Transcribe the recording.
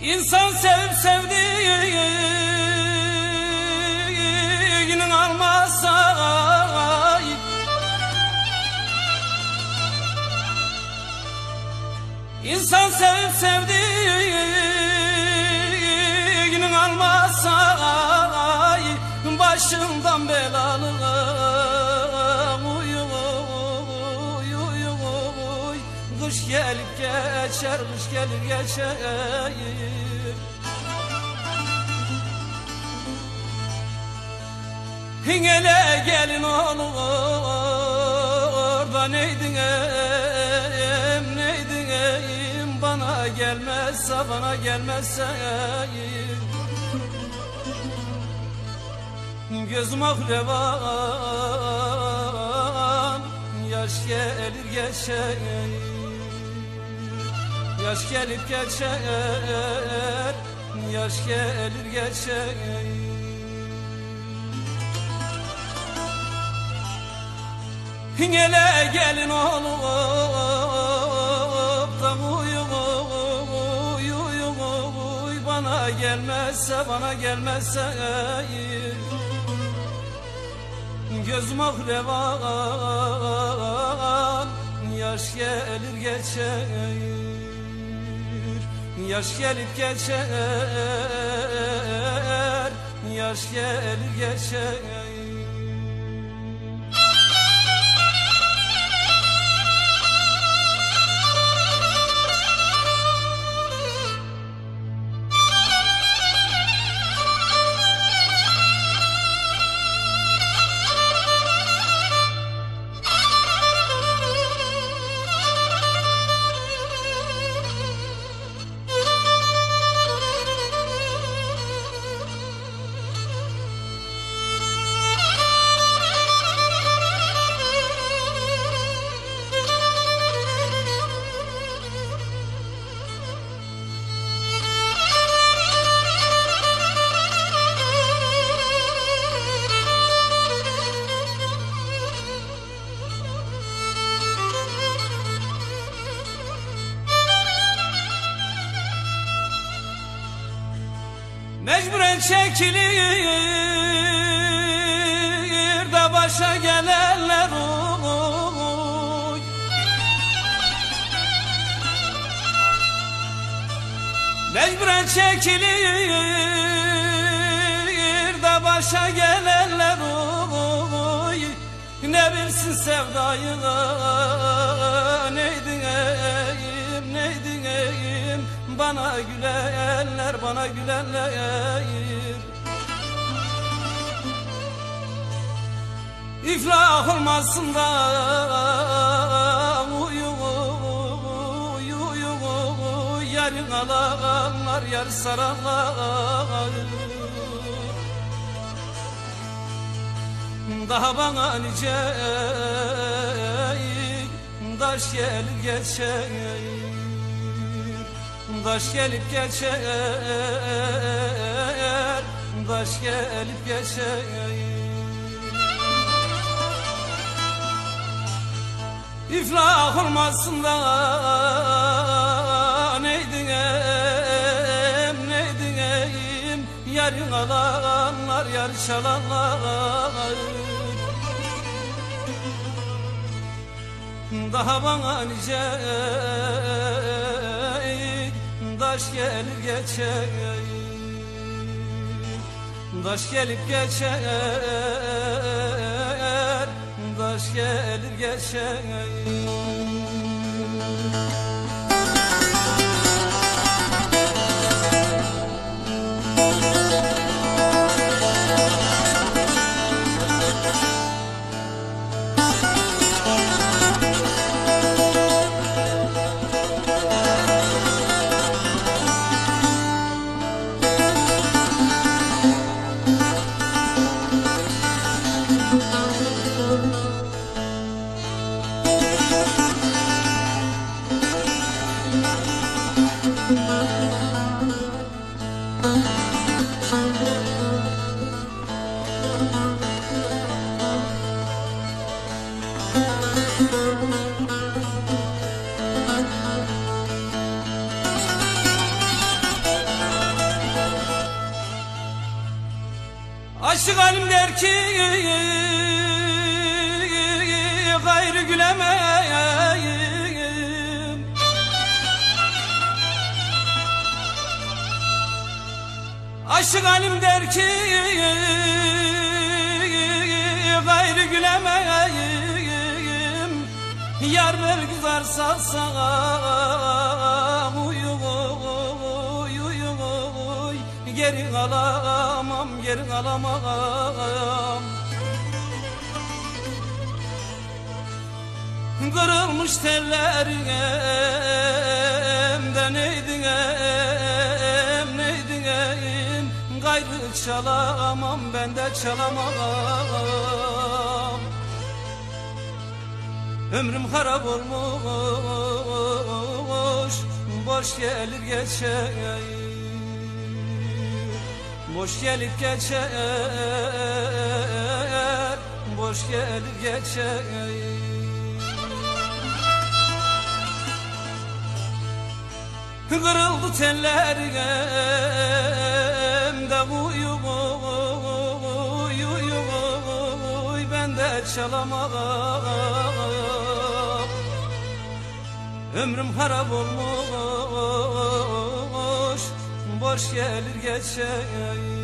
İnsan sevip sevdiğinin almazsa İnsan sevip sevdiği başından belalı uy uy uy uy. Kış gelip geçer, kış gelir geçer. Hele gelin olur da neydin em neydin em? Bana gelmezse bana gelmezse Gözüm akrevan yaş gelir geçer Yaş gelip geçer yaş gelir geçer. Hele gelin olup da uyu uyu uyu bana gelmezse bana gelmezse Gözüm akrevan yaş gelir geçer. Yaş gelip geçer yaş gelir geçer çekilir de başa gelenler oy. Mecburen çekilir de başa gelenler oy. Ne bilsin sevdayı bana gülenler bana gülenler. İflah olmasın da uyu uyu uyu yarın alanlar yar saranlar. Daha bana nice taş gelir geçer Taş gelip geçer Taş gelip geçer. İflah olmasın da neydin em neydin em Yarın alanlar yar çalanlar Daha bana nice taş gelir geçer Taş gelip geçer Taş gelir geçer Aşık alim der ki gayrı gülemeyim. Aşık alim der ki gayrı gülemeyim. Yar ver güzel satsa uyum. Geri kalamam geri kalamam. Kırılmış tellerimde neydin em neydin Gayrı çalamam ben de çalamam. Ömrüm harap olmuş Boş gelir geçer Boş gelip geçer Boş gelir geçer. Kırıldı tellerimde uyu uyu uyu Ben de çalamam Ömrüm harap olmuş Boş gelir geçer